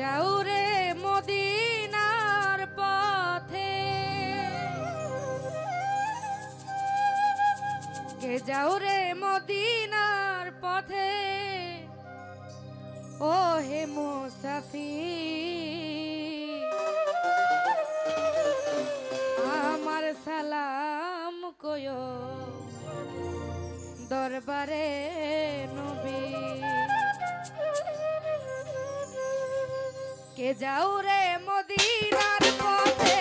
যাও রে মদিনার পথে। কে যাও রে মদিনার পথে? ও হে মুসাফি আমার সালাম কয়ো দরবারে নবী। কে যাও রে মদিনার পথে?